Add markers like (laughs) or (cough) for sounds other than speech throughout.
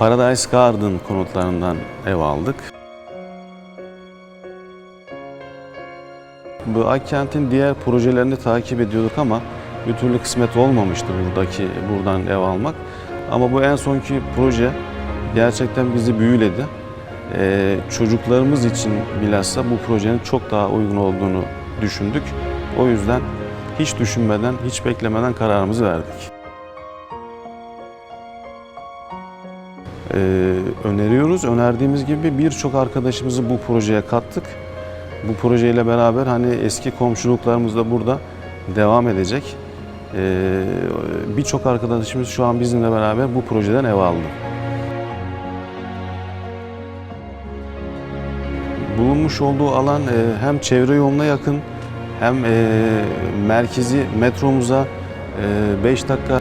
Paradise Garden konutlarından ev aldık. Bu Akkent'in diğer projelerini takip ediyorduk ama bir türlü kısmet olmamıştı buradaki buradan ev almak. Ama bu en sonki proje gerçekten bizi büyüledi. Ee, çocuklarımız için bilhassa bu projenin çok daha uygun olduğunu düşündük. O yüzden hiç düşünmeden, hiç beklemeden kararımızı verdik. Ee, öneriyoruz. Önerdiğimiz gibi birçok arkadaşımızı bu projeye kattık. Bu projeyle beraber hani eski komşuluklarımız da burada devam edecek. Ee, birçok arkadaşımız şu an bizimle beraber bu projeden ev aldı. Bulunmuş olduğu alan e, hem çevre yoluna yakın hem e, merkezi metromuza 5 dakika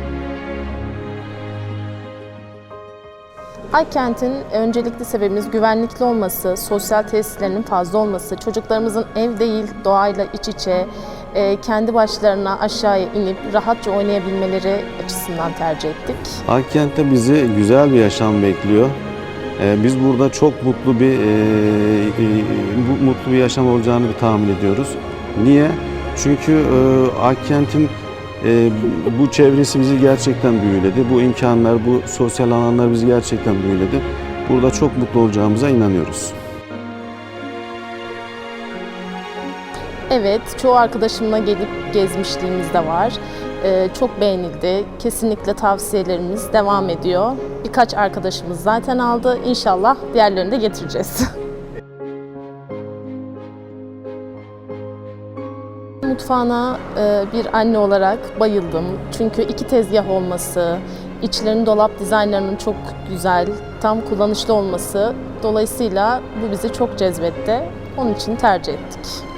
Aykent'in öncelikli sebebimiz güvenlikli olması, sosyal tesislerinin fazla olması, çocuklarımızın ev değil doğayla iç içe, e, kendi başlarına aşağıya inip rahatça oynayabilmeleri açısından tercih ettik. Akkent'te bizi güzel bir yaşam bekliyor. Ee, Biz burada çok mutlu bir e, e, mutlu bir yaşam olacağını bir tahmin ediyoruz. Niye? Çünkü e, Akkent'in e, bu çevresi bizi gerçekten büyüledi. Bu imkanlar, bu sosyal alanlar bizi gerçekten büyüledi. Burada çok mutlu olacağımıza inanıyoruz. Evet, çoğu arkadaşımla gelip gezmişliğimiz de var. E, çok beğenildi. Kesinlikle tavsiyelerimiz devam ediyor. Birkaç arkadaşımız zaten aldı. İnşallah diğerlerini de getireceğiz. (laughs) Mutfağına e, bir anne olarak bayıldım. Çünkü iki tezgah olması, içlerinin dolap dizaynlarının çok güzel, tam kullanışlı olması dolayısıyla bu bizi çok cezbetti. Onun için tercih ettik.